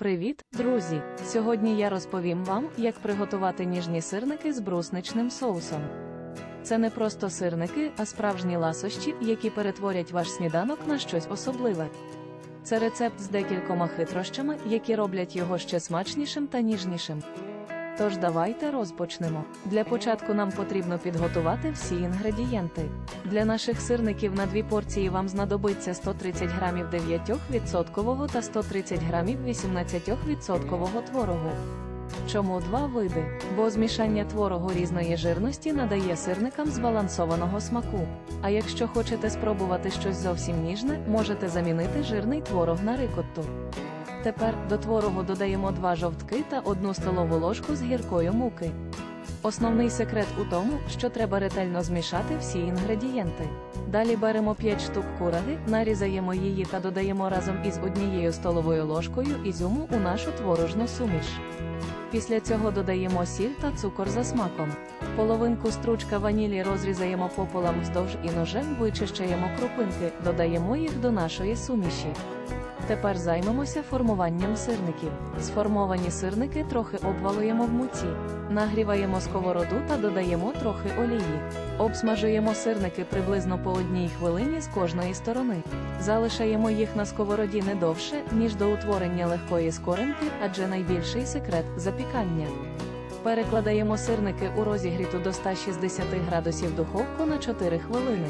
Привіт, друзі! Сьогодні я розповім вам, як приготувати ніжні сирники з брусничним соусом. Це не просто сирники, а справжні ласощі, які перетворять ваш сніданок на щось особливе. Це рецепт з декількома хитрощами, які роблять його ще смачнішим та ніжнішим. Тож давайте розпочнемо. Для початку нам потрібно підготувати всі інгредієнти. Для наших сирників на дві порції вам знадобиться 130 грамів 9% та 130 грамів 18% творогу. Чому два види? Бо змішання творогу різної жирності надає сирникам збалансованого смаку. А якщо хочете спробувати щось зовсім ніжне, можете замінити жирний творог на рикотту. Тепер до творогу додаємо 2 жовтки та 1 столову ложку з гіркою муки. Основний секрет у тому, що треба ретельно змішати всі інгредієнти. Далі беремо 5 штук кураги, нарізаємо її та додаємо разом із однією столовою ложкою ізюму у нашу творожну суміш. Після цього додаємо сіль та цукор за смаком. Половинку стручка ванілі розрізаємо пополам вздовж і ножем вичищаємо крупинки, додаємо їх до нашої суміші. Тепер займемося формуванням сирників. Сформовані сирники трохи обвалуємо в муці. Нагріваємо сковороду та додаємо трохи олії. Обсмажуємо сирники приблизно по одній хвилині з кожної сторони. Залишаємо їх на сковороді не довше, ніж до утворення легкої скоринки, адже найбільший секрет запікання. Перекладаємо сирники у розігріту до 160 градусів духовку на 4 хвилини.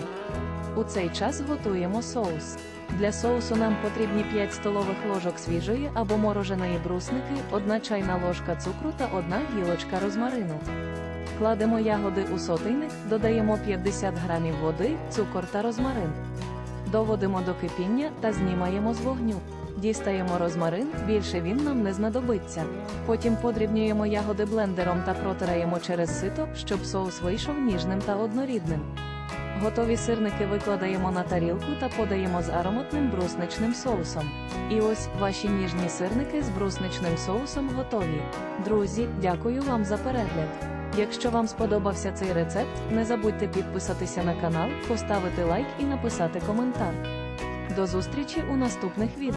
У цей час готуємо соус. Для соусу нам потрібні 5 столових ложок свіжої або мороженої брусники, 1 чайна ложка цукру та 1 гілочка розмарину. Кладемо ягоди у сотейник, додаємо 50 грамів води, цукор та розмарин. Доводимо до кипіння та знімаємо з вогню. Дістаємо розмарин, більше він нам не знадобиться. Потім подрібнюємо ягоди блендером та протираємо через сито, щоб соус вийшов ніжним та однорідним. Готові сирники викладаємо на тарілку та подаємо з ароматним брусничним соусом. І ось ваші ніжні сирники з брусничним соусом готові. Друзі, дякую вам за перегляд. Якщо вам сподобався цей рецепт, не забудьте підписатися на канал, поставити лайк і написати коментар. До зустрічі у наступних відео.